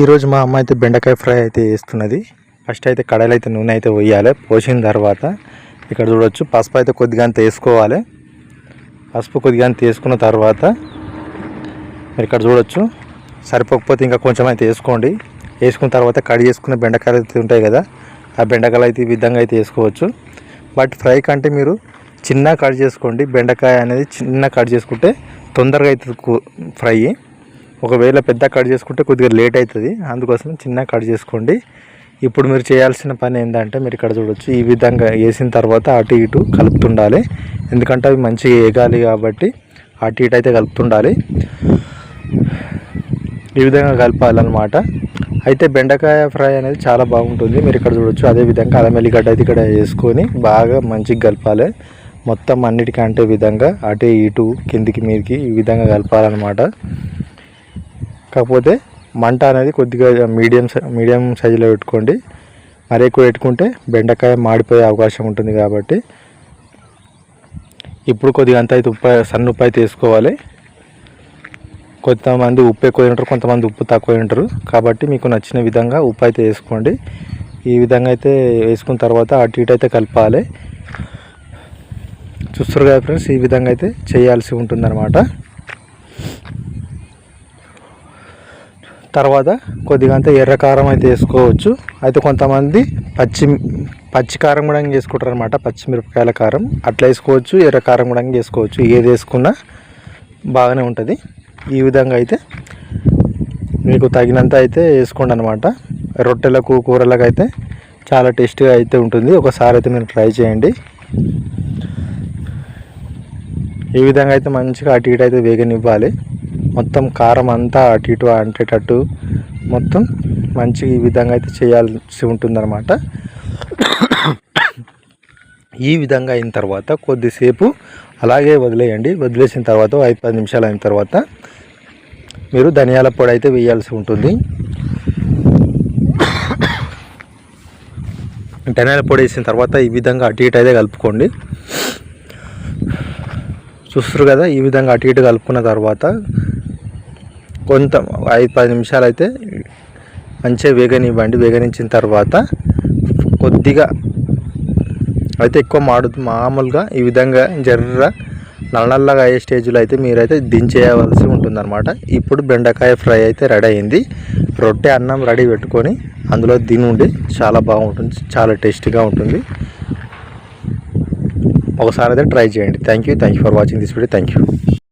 ఈరోజు మా అమ్మ అయితే బెండకాయ ఫ్రై అయితే వేస్తున్నది ఫస్ట్ అయితే కడాయిలో అయితే నూనె అయితే పోయాలి. పోసిన తర్వాత ఇక్కడ చూడొచ్చు పసుపు అయితే కొద్దిగా అంత వేసుకోవాలి. పసుపు కొద్దిగా అంత వేసుకున్న తర్వాత మీరు ఇక్కడ చూడొచ్చు సరిపోకపోతే ఇంకా కొంచెం అయితే వేసుకోండి. వేసుకున్న తర్వాత కడి చేసుకున్న బెండకాయలు అయితే ఉంటాయి కదా ఆ బెండకాయలు అయితే ఈ విధంగా అయితే వేసుకోవచ్చు. బట్ ఫ్రై కంటే మీరు చిన్న కట్ చేసుకోండి. బెండకాయ అనేది చిన్న కట్ చేసుకుంటే తొందరగా అవుతుంది ఫ్రై ఒకవేళ పెద్ద కట్ చేసుకుంటే కొద్దిగా లేట్ అవుతుంది. అందుకోసం చిన్న కట్ చేసుకోండి. ఇప్పుడు మీరు చేయాల్సిన పని ఏంటంటే మీరు ఇక్కడ చూడొచ్చు ఈ విధంగా వేసిన తర్వాత అటు ఇటు కలుపుతుండాలి. ఎందుకంటే అవి మంచిగా వేగాలి కాబట్టి అటు ఇటు అయితే కలుపుతుండాలి. ఈ విధంగా కలపాలన్నమాట. అయితే బెండకాయ ఫ్రై అనేది చాలా బాగుంటుంది. మీరు ఇక్కడ చూడొచ్చు అదే విధంగా అల్లం ఎల్లిగడ్డ అయితే ఇక్కడ వేసుకొని బాగా మంచిగా కలపాలి. మొత్తం అన్నిటికంటే విధంగా అటు ఇటు కిందికి మీదికి ఈ విధంగా కలపాలన్నమాట. కాకపోతే మంట అనేది కొద్దిగా మీడియం మీడియం సైజులో పెట్టుకోండి. మరి ఎక్కువ పెట్టుకుంటే బెండకాయ మాడిపోయే అవకాశం ఉంటుంది కాబట్టి. ఇప్పుడు కొద్దిగా అంత అయితే ఉప్పు సన్న ఉప్పు అయితే వేసుకోవాలి. కొంతమంది ఉప్పు ఎక్కువ తింటారు కొంతమంది ఉప్పు తక్కువ తింటారు. కాబట్టి మీకు నచ్చిన విధంగా ఉప్పు అయితే వేసుకోండి. ఈ విధంగా అయితే వేసుకున్న తర్వాత అటు ఇటు అయితే కలపాలి. చూస్తారు కదా ఫ్రెండ్స్ ఈ విధంగా అయితే చేయాల్సి ఉంటుందన్నమాట. తర్వాత కొద్దిగా అంతా ఎర్ర కారం అయితే వేసుకోవచ్చు. అయితే కొంతమంది పచ్చి పచ్చి కారం కూడా చేసుకుంటారు అనమాట పచ్చిమిరపకాయల కారం. అట్లా వేసుకోవచ్చు ఎర్ర కారం కూడా చేసుకోవచ్చు ఏది వేసుకున్నా బాగానే ఉంటుంది. ఈ విధంగా అయితే మీకు తగినంత అయితే వేసుకోండి అనమాట రొట్టెలకు కూరలకు అయితే చాలా టేస్టీగా అయితే ఉంటుంది. ఒకసారి అయితే మీరు ట్రై చేయండి. ఈ విధంగా అయితే మంచిగా అటు ఇటు అయితే వేగనివ్వాలి. మొత్తం కారం అంతా అటు ఇటు అంటేటట్టు మొత్తం మంచి ఈ విధంగా అయితే చేయాల్సి ఉంటుందన్నమాట. ఈ విధంగా అయిన తర్వాత కొద్దిసేపు అలాగే వదిలేయండి. వదిలేసిన తర్వాత ఐదు పది నిమిషాలు అయిన తర్వాత మీరు ధనియాల పొడి అయితే వేయాల్సి ఉంటుంది. ధనియాల పొడి వేసిన తర్వాత ఈ విధంగా అటు ఇటు అయితే కలుపుకోండి. చూస్తారు కదా ఈ విధంగా అటు ఇటు కలుపుకున్న తర్వాత కొంత ఐదు పది నిమిషాలు అయితే మంచిగా వేగనివ్వండి వేగనించిన తర్వాత కొద్దిగా అయితే ఎక్కువ మాడు మామూలుగా ఈ విధంగా జర్ర నల్లగా అయ్యే స్టేజ్లో అయితే మీరైతే దించేయవలసి ఉంటుందన్నమాట. ఇప్పుడు బెండకాయ ఫ్రై అయితే రెడీ అయింది. రొట్టె అన్నం రెడీ పెట్టుకొని అందులో ఉండి చాలా బాగుంటుంది చాలా టేస్టీగా ఉంటుంది. ఒకసారి అయితే ట్రై చేయండి. Thank you thank you for watching this video thank you